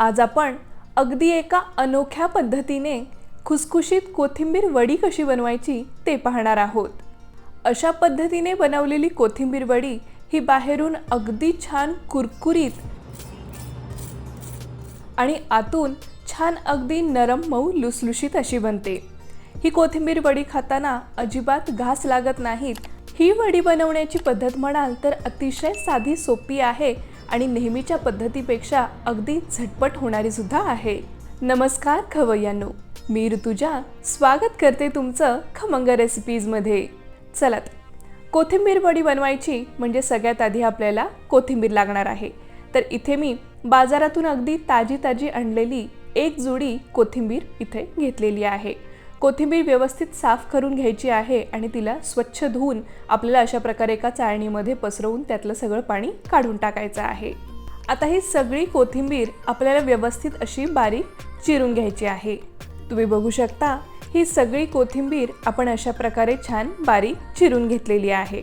आज आपण अगदी एका अनोख्या पद्धतीने खुसखुशीत कोथिंबीर वडी कशी बनवायची ते पाहणार आहोत. अशा पद्धतीने बनवलेली कोथिंबीर वडी ही बाहेरून अगदी छान कुरकुरीत आणि आतून छान अगदी नरम मऊ लुसलुशीत अशी बनते. ही कोथिंबीर वडी खाताना अजिबात घास लागत नाहीत. ही वडी बनवण्याची पद्धत म्हणाल तर अतिशय साधी सोपी आहे आणि नेहमीच्या पद्धतीपेक्षा अगदी झटपट होणारी सुद्धा आहे. नमस्कार खवय्यांनो. मी ऋतुजा स्वागत करते तुमचं खमंग रेसिपीजमध्ये चला कोथिंबीर वडी बनवायची म्हणजे सगळ्यात आधी आपल्याला कोथिंबीर लागणार आहे. तर इथे मी बाजारातून अगदी ताजी ताजी आणलेली एक जोडी कोथिंबीर इथे घेतलेली आहे. कोथिंबीर व्यवस्थित साफ करून घ्यायची आहे आणि तिला स्वच्छ धुवून आपल्याला अशा प्रकारे एका चाळणीमध्ये पसरवून त्यातलं सगळं पाणी काढून टाकायचं आहे. आता ही सगळी कोथिंबीर आपल्याला व्यवस्थित अशी बारीक चिरून घ्यायची आहे. तुम्ही बघू शकता ही सगळी कोथिंबीर आपण अशा प्रकारे छान बारीक चिरून घेतलेली आहे.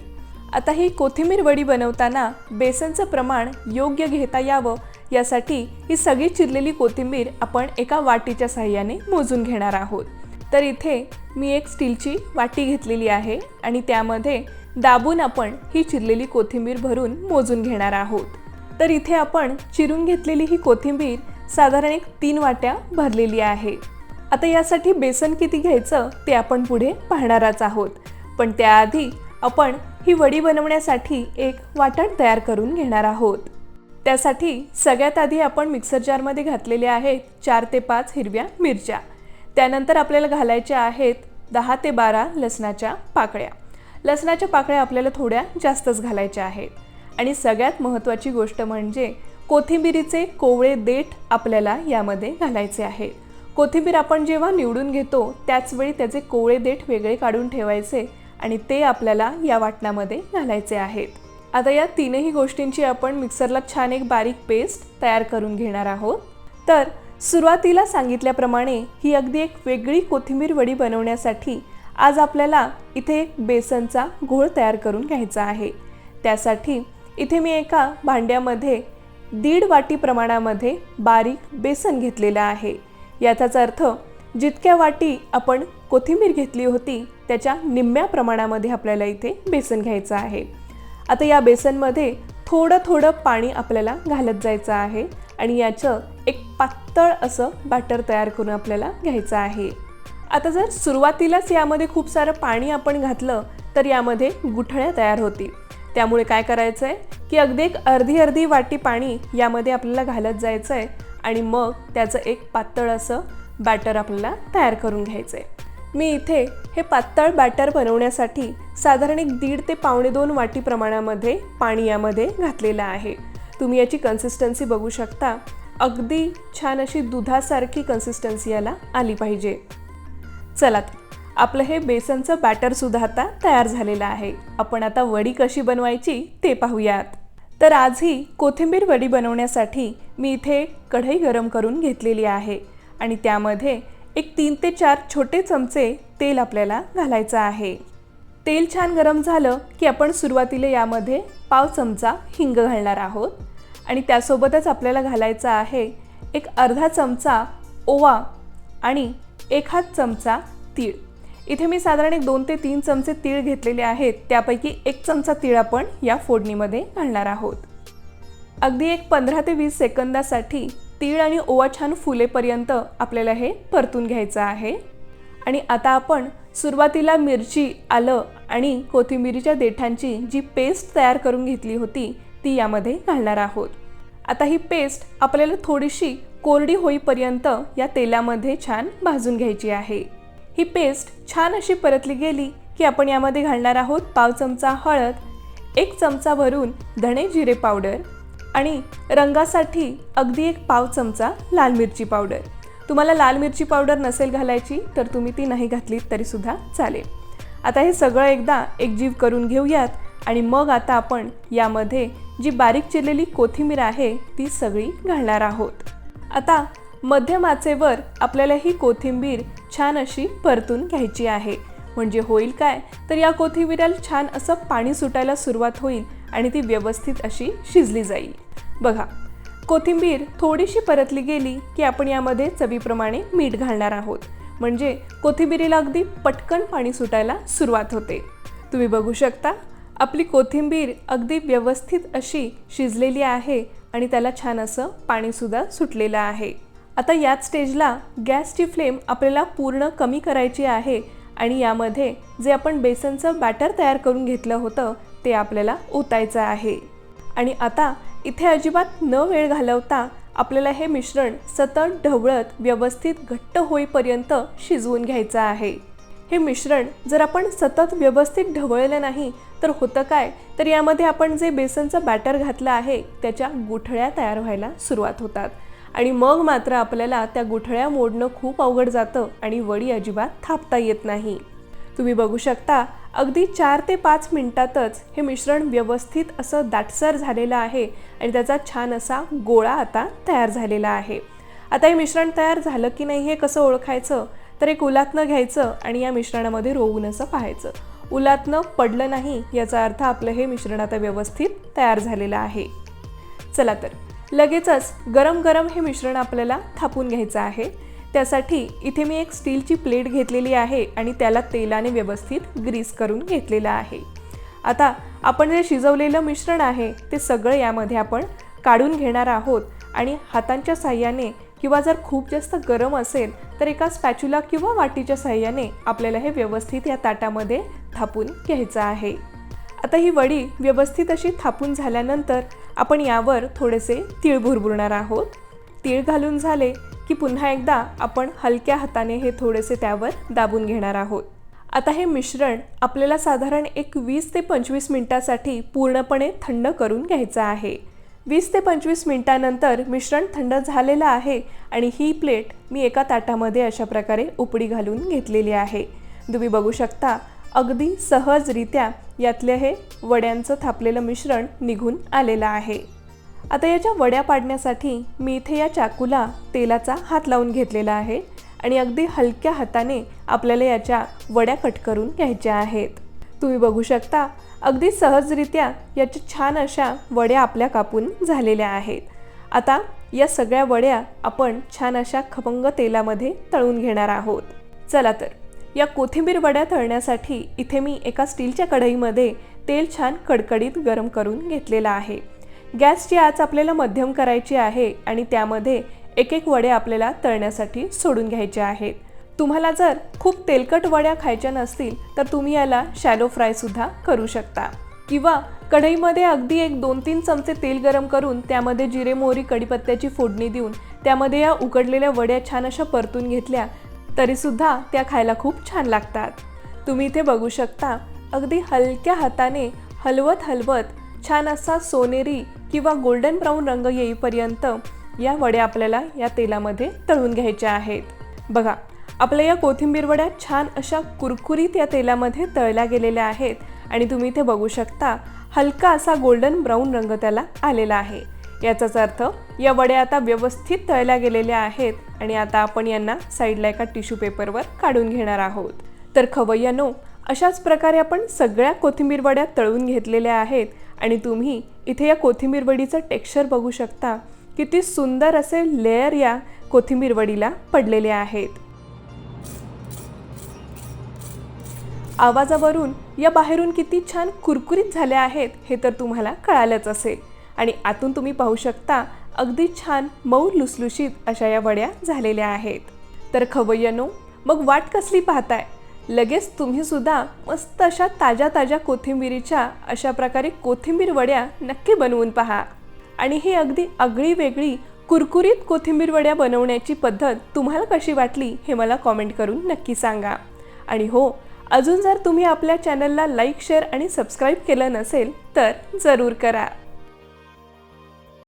आता ही कोथिंबीर वडी बनवताना बेसनचं प्रमाण योग्य घेता यावं यासाठी ही सगळी चिरलेली कोथिंबीर आपण एका वाटीच्या साह्याने मोजून घेणार आहोत. तर इथे मी एक स्टीलची वाटी घेतलेली आहे आणि त्यामध्ये दाबून आपण ही चिरलेली कोथिंबीर भरून मोजून घेणार आहोत. तर इथे आपण चिरून घेतलेली ही कोथिंबीर साधारण एक तीन वाट्या भरलेली आहे. आता यासाठी बेसन किती घ्यायचं ते आपण पुढे पाहणारच आहोत. पण त्याआधी आपण ही वडी बनवण्यासाठी एक वाटण तयार करून घेणार आहोत. त्यासाठी सगळ्यात आधी आपण मिक्सर जारमध्ये घातलेले आहेत चार ते पाच हिरव्या मिरच्या. त्यानंतर आपल्याला घालायच्या आहेत दहा ते बारा लसणाच्या पाकळ्या. लसणाच्या पाकळ्या आपल्याला थोड्या जास्तच घालायच्या आहेत. आणि सगळ्यात महत्त्वाची गोष्ट म्हणजे कोथिंबिरीचे कोवळे देठ आपल्याला यामध्ये घालायचे आहेत कोथिंबीर आपण जेव्हा निवडून घेतो त्याचवेळी त्याचे कोवळे देठ वेगळे काढून ठेवायचे आणि ते आपल्याला या वाटणामध्ये घालायचे आहेत. आता या तीनही गोष्टींची आपण मिक्सरला छान एक बारीक पेस्ट तयार करून घेणार आहोत. तर सुरुवातीला सांगितल्याप्रमाणे ही अगदी एक वेगळी कोथिंबीर वडी बनवण्यासाठी आज आपल्याला इथे एक बेसनचा घोळ तयार करून घ्यायचा आहे. त्यासाठी इथे मी एका भांड्यामध्ये दीड वाटी प्रमाणामध्ये बारीक बेसन घेतलेलं आहे. याचाच अर्थ जितक्या वाटी आपण कोथिंबीर घेतली होती त्याच्या निम्म्या प्रमाणामध्ये आपल्याला इथे बेसन घ्यायचं आहे. आता या बेसनमध्ये थोडं थोडं पाणी आपल्याला घालत जायचं आहे आणि याचं एक पातळ असं बॅटर तयार करून आपल्याला घ्यायचं आहे. आता जर सुरुवातीलाच यामध्ये खूप सारं पाणी आपण घातलं तर यामध्ये गुठळ्या तयार होतील. त्यामुळे काय करायचं आहे की अगदी एक अर्धी अर्धी वाटी पाणी यामध्ये आपल्याला घालत जायचं आहे आणि मग त्याचं एक पातळ असं बॅटर आपल्याला तयार करून घ्यायचं आहे मी इथे हे पातळ बॅटर बनवण्यासाठी साधारण एक दीड ते पावणे दोन वाटी प्रमाणामध्ये पाणी यामध्ये घातलेलं आहे. तुम्ही याची कन्सिस्टन्सी बघू शकता. अगदी छान अशी दुधासारखी कन्सिस्टन्सी याला आली पाहिजे. चला आपलं हे बेसनचं बॅटरसुद्धा आता तयार झालेलं आहे. आपण आता वडी कशी बनवायची ते पाहूयात. तर आजही कोथिंबीर वडी बनवण्यासाठी मी इथे कढई गरम करून घेतलेली आहे आणि त्यामध्ये एक तीन ते चार छोटे चमचे तेल आपल्याला घालायचं आहे. तेल छान गरम झालं की आपण सुरुवातीला यामध्ये पाव चमचा हिंग घालणार आहोत. आणि त्यासोबतच आपल्याला घालायचा आहे एक अर्धा चमचा ओवा आणि एक हात चमचा तीळ. इथे मी साधारण एक दोन ते तीन चमचे तीळ घेतलेले आहेत. त्यापैकी एक चमचा तीळ आपण या फोडणीमध्ये घालणार आहोत. अगदी एक पंधरा ते वीस सेकंदासाठी तीळ आणि ओवा छान फुलेपर्यंत आपल्याला हे परतून घ्यायचं आहे. आणि आता आपण सुरुवातीला मिरची आलं आणि कोथिंबिरीच्या देठांची जी पेस्ट तयार करून घेतली होती ती यामध्ये घालणार आहोत. आता ही पेस्ट आपल्याला थोडीशी कोरडी होईपर्यंत या तेलामध्ये छान भाजून घ्यायची आहे. ही पेस्ट छान अशी परतली गेली की आपण यामध्ये घालणार आहोत पाव चमचा हळद एक चमचा भरून धणे जिरे पावडर आणि रंगासाठी अगदी एक पाव चमचा लाल मिरची पावडर. तुम्हाला लाल मिरची पावडर नसेल घालायची तर तुम्ही ती नाही घातलीत तरीसुद्धा चालेल. आता हे सगळं एकदा एकजीव करून घेऊयात आणि मग आता आपण यामध्ये जी बारीक चिरलेली कोथिंबीर आहे ती सगळी घालणार आहोत. आता मध्यम आचेवर आपल्याला ही कोथिंबीर छान अशी परतून घ्यायची आहे. म्हणजे होईल काय? तर या कोथिंबीराला छान असं पाणी सुटायला सुरुवात होईल आणि ती व्यवस्थित अशी शिजली जाईल. बघा कोथिंबीर थोडीशी परतली गेली की आपण यामध्ये चवीप्रमाणे मीठ घालणार आहोत. म्हणजे कोथिंबीरीला अगदी पटकन पाणी सुटायला सुरुवात होते. तुम्ही बघू शकता आपली कोथिंबीर अगदी व्यवस्थित अशी शिजलेली आहे आणि त्याला छान असं पाणीसुद्धा सुटलेलं आहे. आता याच स्टेजला गॅसची फ्लेम आपल्याला पूर्ण कमी करायची आहे आणि यामध्ये जे आपण बेसनचं बॅटर तयार करून घेतलं होतं ते आपल्याला ओतायचं आहे. आणि आता इथे अजिबात न वेळ घालवता आपल्याला हे मिश्रण सतत ढवळत व्यवस्थित घट्ट होईपर्यंत शिजवून घ्यायचं आहे. हे मिश्रण जर आपण सतत व्यवस्थित ढवळलं नाही तर होतं काय? तर यामध्ये आपण जे बेसनचं बॅटर घातलं आहे त्याच्या गुठळ्या तयार व्हायला सुरुवात होतात. आणि मग मात्र आपल्याला त्या गुठळ्या मोडणं खूप अवघड जातं आणि वडी अजिबात थापता येत नाही. तुम्ही बघू शकता अगदी चार ते पाच मिनिटातच हे मिश्रण व्यवस्थित असं दाटसर झालेलं आहे आणि त्याचा छान असा गोळा आता तयार झालेला आहे. आता हे मिश्रण तयार झालं की नाही हे कसं ओळखायचं? तर एक उलातनं घ्यायचं आणि या मिश्रणामध्ये रोवून असं पाहायचं. उलातनं पडलं नाही याचा अर्थ आपलं हे मिश्रण आता व्यवस्थित तयार झालेलं आहे. चला तर लगेचच गरम गरम हे मिश्रण आपल्याला थापून घ्यायचं आहे. त्यासाठी इथे मी एक स्टीलची प्लेट घेतलेली आहे आणि त्याला तेलाने व्यवस्थित ग्रीस करून घेतलेलं आहे. आता आपण जे शिजवलेलं मिश्रण आहे ते सगळं यामध्ये आपण काढून घेणार आहोत आणि हातांच्या साह्याने किंवा जर खूप जास्त गरम असेल तर एका स्पॅच्युला किंवा वाटीच्या साह्याने आपल्याला हे व्यवस्थित या ताटामध्ये थापून घ्यायचं आहे. आता ही वडी व्यवस्थित अशी थापून झाल्यानंतर आपण यावर थोडेसे तीळ भुरभुरणार आहोत. तीळ घालून झाले की पुन्हा एकदा आपण हलक्या हाताने हे थोडेसे त्यावर दाबून घेणार आहोत. आता हे मिश्रण आपल्याला साधारण एक वीस ते पंचवीस मिनटासाठी पूर्णपणे थंड करून घ्यायचं आहे. वीस ते पंचवीस मिनटानंतर मिश्रण थंड झालेलं आहे आणि ही प्लेट मी एका ताटामध्ये अशा प्रकारे उपडी घालून घेतलेली आहे. तुम्ही बघू शकता अगदी सहजरित्या यातले हे वड्यांचं थापलेलं मिश्रण निघून आलेलं आहे. आता याच्या वड्या पाडण्यासाठी मी इथे या चाकूला तेलाचा हात लावून घेतलेला आहे आणि अगदी हलक्या हाताने आपल्याला याच्या वड्या कट करून घ्यायच्या आहेत. तुम्ही बघू शकता अगदी सहजरित्या याच्या छान अशा वड्या आपल्या कापून झालेल्या आहेत. आता या सगळ्या वड्या आपण छान अशा खमंग तेलामध्ये तळून घेणार आहोत. चला तर या कोथिंबीर वड्या तळण्यासाठी इथे मी एका स्टीलच्या कढईमध्ये तेल छान कडकडीत गरम करून घेतलेलं आहे. गॅसची आच आपल्याला मध्यम करायची आहे आणि त्यामध्ये एक एक वडे आपल्याला तळण्यासाठी सोडून घ्यायचे आहेत. तुम्हाला जर खूप तेलकट वड्या खायच्या नसतील तर तुम्ही याला शॅलो फ्रायसुद्धा करू शकता. किंवा कढईमध्ये अगदी एक दोन तीन चमचे तेल गरम करून त्यामध्ये जिरे मोहरी कढीपत्त्याची फोडणी देऊन त्यामध्ये या उकडलेल्या वड्या छान अशा परतून घेतल्या तरीसुद्धा त्या खायला खूप छान लागतात. तुम्ही इथे बघू शकता अगदी हलक्या हाताने हलवत हलवत छान असा सोनेरी किंवा गोल्डन ब्राऊन रंग येईपर्यंत या वड्या आपल्याला या तेलामध्ये तळून घ्यायच्या आहेत. बघा आपल्या या कोथिंबीर वड्या छान अशा कुरकुरीत या तेलामध्ये तळल्या गेलेल्या आहेत. आणि तुम्ही इथे बघू शकता हलका असा गोल्डन ब्राऊन रंग त्याला आलेला आहे. याचाच अर्थ या वड्या आता व्यवस्थित तळल्या गेलेल्या आहेत आणि आता आपण यांना साईडला एका टिश्यू पेपरवर काढून घेणार आहोत. तर खवय्यानो अशाच प्रकारे आपण सगळ्या कोथिंबीर वड्या तळून घेतलेल्या आहेत आणि तुम्ही इथे या कोथिंबीर वडीचं टेक्स्चर बघू शकता. किती सुंदर असे लेअर या कोथिंबीर वडीला पडलेले आहेत. आवाजावरून या बाहेरून किती छान कुरकुरीत झाल्या आहेत हे तर तुम्हाला कळालंच असेल. आणि आतून तुम्ही पाहू शकता अगदी छान मऊ लुसलुशीत अशा या वड्या झालेल्या आहेत. तर खवय्यानो मग वाट कसली पाहताय? लगेच तुम्ही सुद्धा मस्त अशा ताज्या ताज्या कोथिंबिरीच्या अशा प्रकारे कोथिंबीर वड्या नक्की बनवून पहा. आणि ही अगदी आगळी वेगळी कुरकुरीत कोथिंबीर वड्या बनवण्याची पद्धत तुम्हाला कशी वाटली हे मला कॉमेंट करून नक्की सांगा. आणि हो अजून जर तुम्ही आपल्या चॅनलला लाईक शेअर आणि सबस्क्राईब केलं नसेल तर जरूर करा.